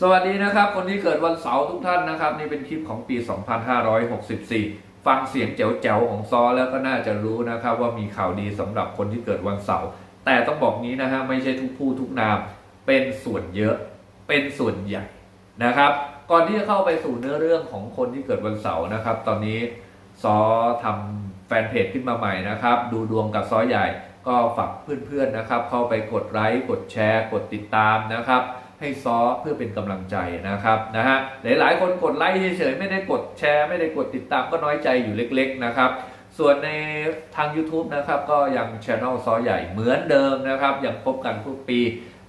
สวัสดีนะครับ คนที่เกิดวันเสาร์ทุกท่านนะครับ นี่เป็นคลิปของปี 2564 ฟังเสียงแจ๋วๆของซอแล้วก็น่าจะรู้นะครับ ว่ามีข่าวดีสำหรับคนที่เกิดวันเสาร์แต่ต้องบอกงี้นะฮะไม่ใช่ทุกผู้ทุกนามเป็นส่วนเยอะเป็นส่วนใหญ่นะครับ ก่อนที่จะเข้าไปสู่เนื้อเรื่องของคนที่เกิดวันเสาร์นะครับ ตอนนี้ซอทำแฟนเพจขึ้นมาใหม่นะครับ ดูดวงกับซอใหญ่ก็ฝากเพื่อนๆนะครับ เข้าไปกดไลค์กดแชร์ กดติดตามนะครับ ให้ซอเพื่อเป็นกำลังใจนะครับนะฮะหลายๆ คนกดไลค์เฉยๆไม่ได้กดแชร์ ไม่ได้กดติดตามก็น้อยใจอยู่เล็ก ๆ นะครับ ส่วนในทาง YouTube นะครับ ก็ยังช anel ซอใหญ่เหมือนเดิมนะครับ ยังพบกันทุกปี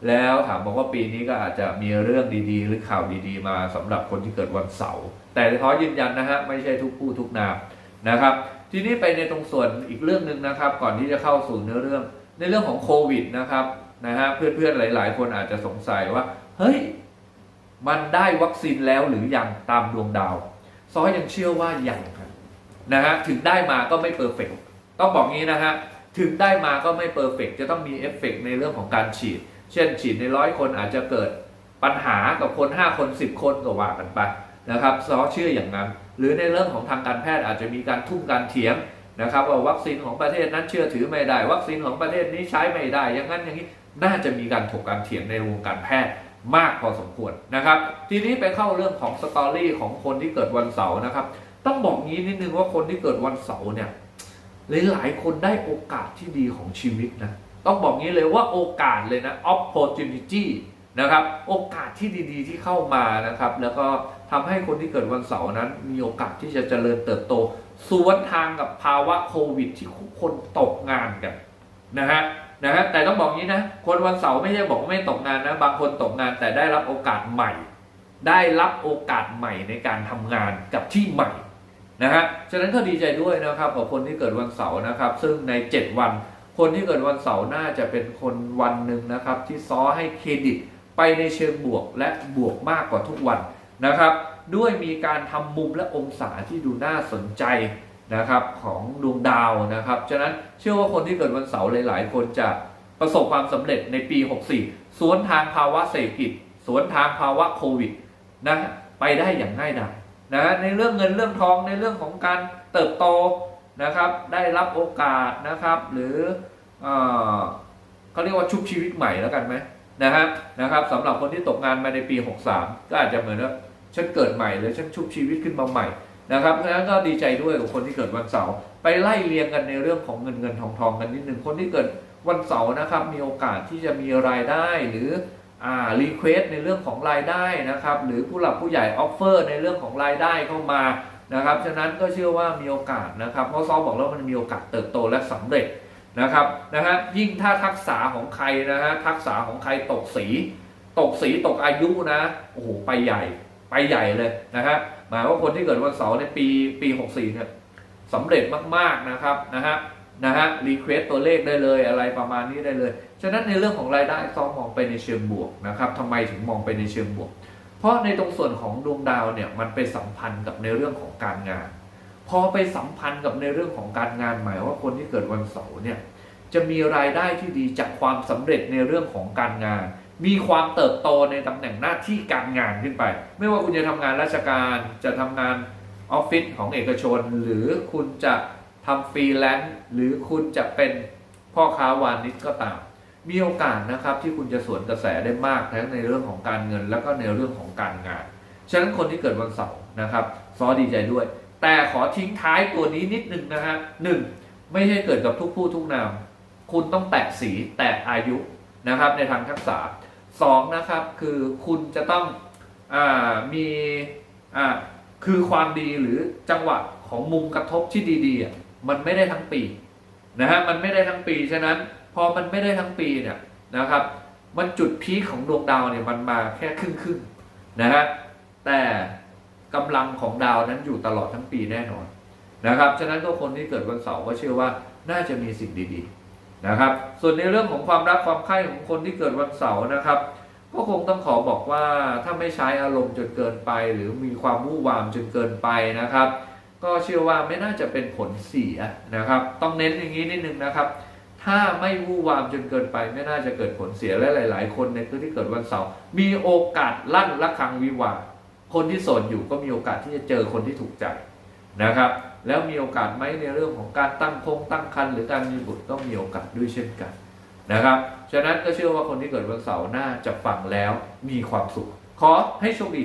แล้วถามบอกว่าปีนี้ก็อาจจะมีเรื่องดีๆ หรือข่าวดีๆ มาสำหรับคนที่เกิดวันเสาร์แต่ขอยืนยันนะฮะไม่ใช่ทุกผู้ทุกนามนะครับ ทีนี้ไปในตรงส่วนอีกเรื่องหนึ่งนะครับ ก่อนที่จะเข้าสู่เนื้อเรื่องในเรื่องของโควิดนะครับ นะฮะเพื่อนๆหลาย ๆ คนอาจจะสงสัยว่า เฮ้ย มันได้วัคซีนแล้วหรือยังตามดวงดาวซอยังเชื่อว่ายังครับนะฮะถึงได้มาก็ไม่เพอร์เฟกต้องบอกงี้นะฮะถึงได้มาก็ไม่เพอร์เฟกจะต้องมีเอฟเฟกในเรื่องของการฉีด เช่น ฉีดในร้อยคนอาจจะเกิดปัญหากับคน 5 คน 10 คนก็ว่ากันไปนะครับซอเชื่ออย่างนั้น หรือในเรื่องของทางการแพทย์อาจจะมีการทุ่มการเถียงนะครับว่าวัคซีนของประเทศนั้นเชื่อถือไม่ได้ วัคซีนของประเทศนี้ใช้ไม่ได้ อย่างนั้นอย่างนี้ น่าจะมีการถกการเถียงในวงการแพทย์มากพอสมควรนะครับ ทีนี้ไปเข้าเรื่องของสตอรี่ของคนที่เกิดวันเสาร์นะครับ ต้องบอกงี้นิดนึงว่าคนที่เกิดวันเสาร์เนี่ยหลายๆคนได้โอกาสที่ดีของชีวิตนะต้องบอกงี้เลยว่าโอกาสเลยนะ opportunity นะครับโอกาสที่ดีๆที่เข้ามานะครับ แล้วก็ทำให้คนที่เกิดวันเสาร์นั้น มีโอกาสที่จะเจริญเติบโต สวนทางกับภาวะโควิดที่คนตกงานกันนะฮะ นะฮะแต่ต้องบอกงี้นะ คนวันเสาร์ไม่ใช่บอกว่าไม่ตกงานนะ บางคนตกงานแต่ได้รับโอกาสใหม่ ได้รับโอกาสใหม่ในการทำงานกับที่ใหม่นะฮะฉะนั้นก็ดีใจด้วยนะครับกับคนที่เกิดวันเสาร์นะครับ ซึ่งใน 7 วัน คนที่เกิดวันเสาร์น่าจะเป็นคนวันหนึ่งนะครับ ที่ซ้อให้เครดิตไปในเชิงบวกและบวกมากกว่าทุกวันนะครับ ด้วยมีการทำมุมและองศาที่ดูน่าสนใจ นะครับของดวงดาวนะครับ ฉะนั้นเชื่อว่าคนที่เกิดวันเสาร์หลาย ๆ คนจะประสบความสำเร็จในปี 64 สวนทางภาวะเศรษฐกิจ สวนทางภาวะโควิดนะไปได้อย่างง่ายดายนะในเรื่องเงินเรื่องทองในเรื่องของการเติบโตนะครับ ได้รับโอกาสนะครับ หรือเอเขาเรียกว่าชุบชีวิตใหม่แล้วกันไหมนะฮะนะครับสำหรับคนที่ตกงานมาในปี 63 ก็อาจจะเหมือนว่าฉันเกิดใหม่เลยฉันชุบชีวิตขึ้นมาใหม่ นะครับเพราะฉะนั้นก็ดีใจด้วยกับคนที่เกิดวันเสาร์ไปไล่เรียงกันในเรื่องของเงินเงินทองทองกันนิดหนึ่งคนที่เกิดวันเสาร์นะครับ มีโอกาสที่จะมีรายได้หรืออ่ารีเควสในเรื่องของรายได้นะครับ หรือผู้หลักผู้ใหญ่ออฟเฟอร์ในเรื่องของรายได้เข้ามานะครับ ฉะนั้นก็เชื่อว่ามีโอกาสนะครับเพราะซอบอกแล้วมันมีโอกาสเติบโตและสำเร็จนะครับนะฮะยิ่งถ้าทักษะของใครนะฮะทักษะของใครตกสี ตกสีตกอายุนะโอ้โหไปใหญ่ ใหญ่เลยนะฮะหมายว่าคนที่เกิดวันเสาร์ในปีปี64เนี่ยสำเร็จมากๆนะครับนะฮะนะฮะรีเควสตัวเลขได้เลยอะไรประมาณนี้ได้เลย ฉะนั้นในเรื่องของรายได้ซองมองไปในเชิงบวกนะครับทำไมถึงมองไปในเชิงบวก เพราะในตรงส่วนของดวงดาวเนี่ยมันไปสัมพันธ์กับในเรื่องของการงาน พอไปสัมพันธ์กับในเรื่องของการงานหมายว่าคนที่เกิดวันเสาร์เนี่ยจะมีรายได้ที่ดีจากความสำเร็จในเรื่องของการงาน มีความเติบโตในตำแหน่งหน้าที่การงานขึ้นไป ไม่ว่าคุณจะทำงานราชการจะทำงานออฟฟิศของเอกชน หรือคุณจะทำฟรีแลนซ์หรือคุณจะเป็นพ่อค้าวานิชก็ตาม มีโอกาสนะครับที่คุณจะสวนกระแสได้มากทั้งในเรื่องของการเงิน แล้วก็ในเรื่องของการงาน ฉะนั้นคนที่เกิดวันเสาร์นะครับซอดีใจด้วย แต่ขอทิ้งท้ายตัวนี้นิดนึงนะฮะหนึ่งไม่ใช่เกิดกับทุกผู้ทุกนาม คุณต้องแตะสีแตะอายุนะครับในทางทักษะ สองนะครับคือคุณจะต้องอมีอ่าคือความดีหรือจังหวะของมุมกระทบที่ดีๆมันไม่ได้ทั้งปีนะฮะมันไม่ได้ทั้งปีฉะนั้นพอมันไม่ได้ทั้งปีเนี่ยนะครับ มันจุดพีคของดวงดาวเนี่ยมันมาแค่ครึ่งครึ่งๆนะฮะแต่กำลังของดาวนั้นอยู่ตลอดทั้งปีแน่นอนนะครับฉะนั้นตัวคนที่เกิดวันเสาร์ก็เชื่อว่าน่าจะมีสิ่งดีๆ นะครับ ส่วนในเรื่องของความรักความใคร่ของคนที่เกิดวันเสาร์นะครับ ก็คงต้องขอบอกว่าถ้าไม่ใช้อารมณ์จนเกินไป หรือมีความวู่วามจนเกินไปนะครับ ก็เชื่อว่าไม่น่าจะเป็นผลเสียนะครับ ต้องเน้นอย่างนี้นิดนึงนะครับ ถ้าไม่วู่วามจนเกินไป ไม่น่าจะเกิดผลเสียและหลาย ๆ คนในคนที่เกิดวันเสาร์มีโอกาสลั่นละครังวิวาคนที่สดอยู่ก็มีโอกาสที่จะเจอคนที่ถูกใจ นะครับ แล้วมีโอกาสไหมในเรื่องของการตั้งคงตั้งคันหรือการมีบุตรต้องมีโอกาสด้วยเช่นกันนะครับฉะนั้นก็เชื่อว่าคนที่เกิดวันเสาร์น่าจะฟังแล้วมีความสุข ขอให้โชคดี